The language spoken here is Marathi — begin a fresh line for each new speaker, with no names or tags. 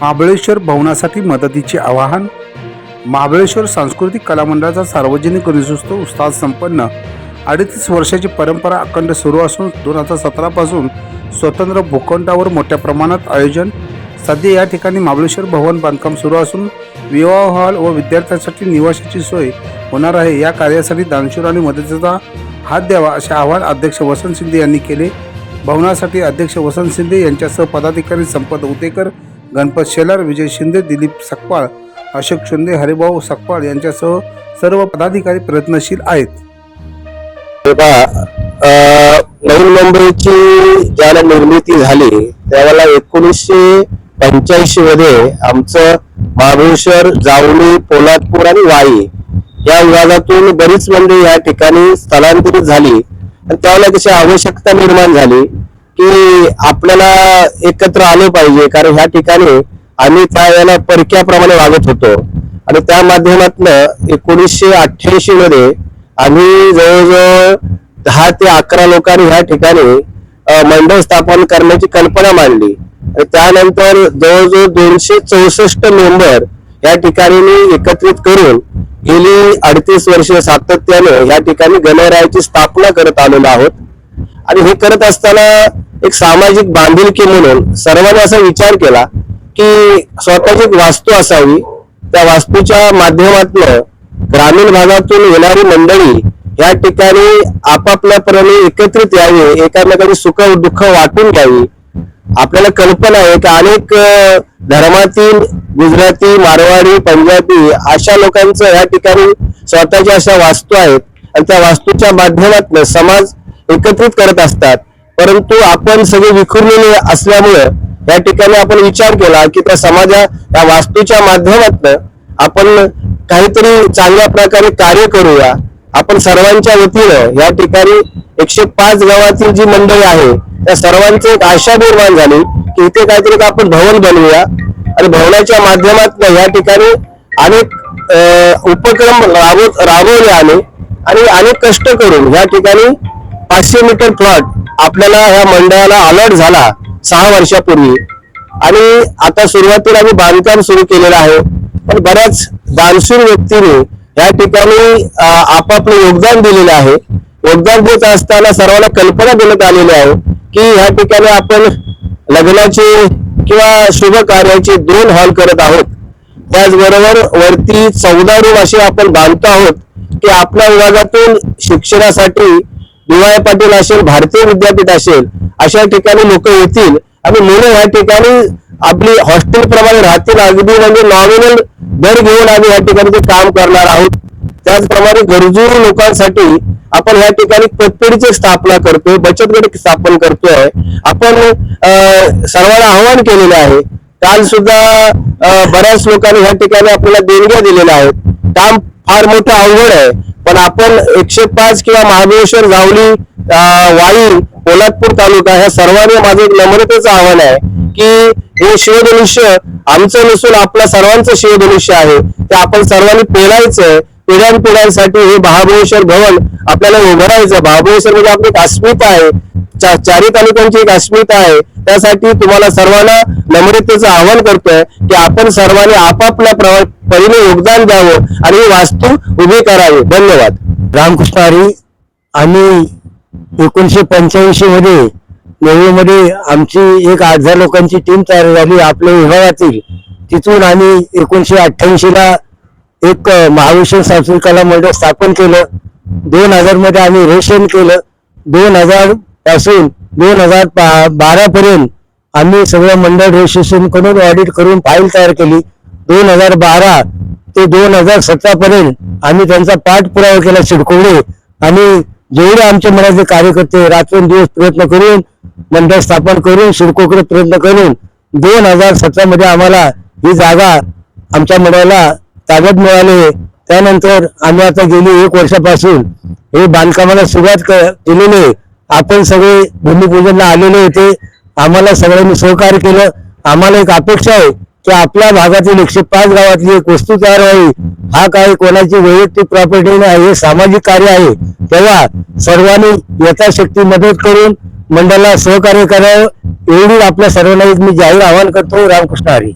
महाबळेश्वर भवनासाठी मदतीचे आवाहन महाबळेश्वर सांस्कृतिक कला मंडळाचा सार्वजनिक गणेशोत्सव उत्साह संपन्न अडीतीस वर्षाची परंपरा अखंड सुरू असून दोन हजार सतरापासून स्वतंत्र भूखंडावर मोठ्या प्रमाणात आयोजन सध्या या ठिकाणी महाबळेश्वर भवन बांधकाम सुरू असून विवाह हॉल व विद्यार्थ्यांसाठी निवासाची सोय होणार आहे. या कार्यासाठी दानशूर आणि मदतीचा हात द्यावा असे आवाहन अध्यक्ष वसंत शिंदे यांनी केले. भवनासाठी अध्यक्ष वसंत शिंदे यांच्यासह पदाधिकारी संपत उतेकर गणपत शेलार विजय शिंदे दिलीप सकपाळ अशोक शिंदे हरिभाऊ सकपाळ यांच्यासह सर्व पदाधिकारी प्रयत्नशील आहेत.
हे नवी मुंबईची ज्याला निर्मिती झाली त्यावेळेला एकोणीसशे पंच्याऐंशी मध्ये आमचं महाबळेश्वर जावली पोलादपूर आणि वाई या विभागातून बरीच मंडळी या ठिकाणी स्थलांतरित झाली. आणि त्यावेळेला त्याची आवश्यकता निर्माण झाली की आपल्याला एकत्र आलं पाहिजे कारण ह्या ठिकाणी आम्ही त्यावेळेला परक्याप्रमाणे वागत होतो. आणि त्या माध्यमातनं एकोणीसशे अठ्ठ्याऐंशी मध्ये आम्ही जवळजवळ दहा ते अकरा लोकांनी ह्या ठिकाणी मंडळ स्थापन करण्याची कल्पना मांडली. आणि त्यानंतर जवळजवळ दोनशे चौसष्ट मेंबर या ठिकाणी मी एकत्रित करून गेली अडतीस वर्ष सातत्याने या ठिकाणी गणरायाची स्थापना करत आलेलो आहोत. आणि हे करत असताना एक सामाजिक बांधिलकी म्हणून सर्वांनी असा विचार केला की स्वतःची एक वास्तू असावी. त्या वास्तूच्या माध्यमातून ग्रामीण भागातून येणारी मंडळी या ठिकाणी आपापल्यापणे एकत्रित यावी एकामेकांची सुख दुःख वाटून घ्यावी. आपल्याला कल्पना आहे की अनेक धर्मातील गुजराती मारवाडी पंजाबी अशा लोकांचं या ठिकाणी स्वतःच्या अशा वास्तू आहेत. आणि त्या वास्तूच्या माध्यमातून समाज एकत्रित करत असतात. परंतु आपण सगळे विखुरलेले असल्यामुळे या ठिकाणी आपण विचार केला की त्या समाजा या वास्तूच्या माध्यमातनं आपण काहीतरी चांगल्या प्रकारे कार्य करूया. आपण सर्वांच्या वतीनं या ठिकाणी एकशे पाच गावातील जी मंडळी आहे त्या सर्वांची एक आशा निर्माण झाली की इथे काहीतरी एक आपण भवन बनवूया. आणि भवनाच्या माध्यमातून या ठिकाणी अनेक अं, उपक्रम राबव राबवले आले. आणि अनेक कष्ट करून या ठिकाणी पाचशे मीटर प्लॉट आपल्याला ह्या मंडळाला अलर्ट झाला सहा वर्षापूर्वी. आणि आता सुरुवातीला आम्ही बांधकाम सुरू केलेलं आहे. पण बऱ्याच दानशूर व्यक्तीने या ठिकाणी आपापले आपापलं योगदान दिलेलं आहे. योगदान देत असताना सर्वांना कल्पना देण्यात आलेली आहे की ह्या ठिकाणी आपण लग्नाचे किंवा शुभ कार्याचे दोन हॉल करत आहोत. त्याचबरोबर वरती चौदा रूम असे आपण बांधतो आहोत की आपल्या विभागातून शिक्षणासाठी दिवाय पाटील असेल भारतीय विद्यापीठ असेल अशा ठिकाणी लोक येतील. आणि मुलं या ठिकाणी आपली हॉस्टेल प्रमाणे राहतील. अगदी म्हणजे नॉमिनल दर घेऊन आम्ही या ठिकाणी ते काम करणार आहोत. त्याचप्रमाणे गरजू लोकांसाठी आपण या ठिकाणी पतपेढीची स्थापना करतोय बचत गट स्थापन करतोय. आपण सर्वांना आवाहन केलेलं आहे. काल सुद्धा बऱ्याच लोकांनी या ठिकाणी आपल्याला देणग्या दिलेल्या आहेत. काम फार मोठं अवघड आहे. पण आपण एकशे पाच किंवा महाबळेश्वर जावली वाई पोलादपूर तालुका ह्या सर्वांनी माझं एक नम्रतेचं आव्हान आहे की हे शिवधनुष्य आमचं नसून आपल्या सर्वांचं शिवधनुष्य आहे. ते आपण सर्वांनी पेरायचं पिढ्यानपिढ्यांसाठी हे महाबळेश्वर भवन आपल्याला उभारायचं महाबळेश्वर म्हणजे आपली एक अस्मिता आहे. चा- चारी तालुक्यांची एक अस्मिता आहे. त्यासाठी तुम्हाला सर्वांना नम्रतेचं आवाहन करतोय की आपण सर्वांनी आपापल्या परीने योगदान द्यावं आणि ही वास्तू उभी करावी. धन्यवाद.
रामकृष्ण हरी आम्ही एकोणीशे पंच्याऐंशी मध्ये नेहरूमध्ये आमची एक आठ हजार लोकांची टीम तयार झाली आपल्या विभागातील. तिथून आम्ही एकोणीशे अठ्ठ्याऐंशी ला एक अ, महाविष्णू सांस्कृतिक कला मंडळ स्थापन केलं. दोन हजारमध्ये आम्ही रेशन केलं. दोन हजार पासून दोन हजार बारा पर्यंत आम्ही सगळं मंडळ रजिस्ट्रेशन करून ऑडिट करून फाईल तयार केली. दोन हजार बारा ते दोन हजार सतरा पर्यंत आम्ही त्यांचा पाठपुरावा केला सिडकोडे आणि जेवढे आमच्या मनातले कार्यकर्ते रात्रंदिवस प्रयत्न करून मंडळ स्थापन करून सिडकोकडे प्रयत्न करून दोन हजार सतरा मध्ये आम्हाला ही जागा आमच्या मंडळाला ताब्यात मिळाली. त्यानंतर आम्ही आता गेली एक वर्षापासून हे बांधकामाला सुरुवात क- केलेली आहे. आपण सगळे भूमिपूजनला आलेले होते. आम्हाला सगळ्यांनी सहकार्य केलं. आम्हाला एक अपेक्षा आहे की आपल्या भागातील एकशे पाच गावातली एक वस्तू तयार व्हावी. हा काही कोणाची वैयक्तिक प्रॉपर्टी नाही हे सामाजिक कार्य आहे. तेव्हा सर्वांनी यथाशक्ती मदत करून मंडळाला सहकार्य करावं. एवढी आपल्या सर्वांना एक मी जाहीर आवाहन करतो. रामकृष्ण हरी.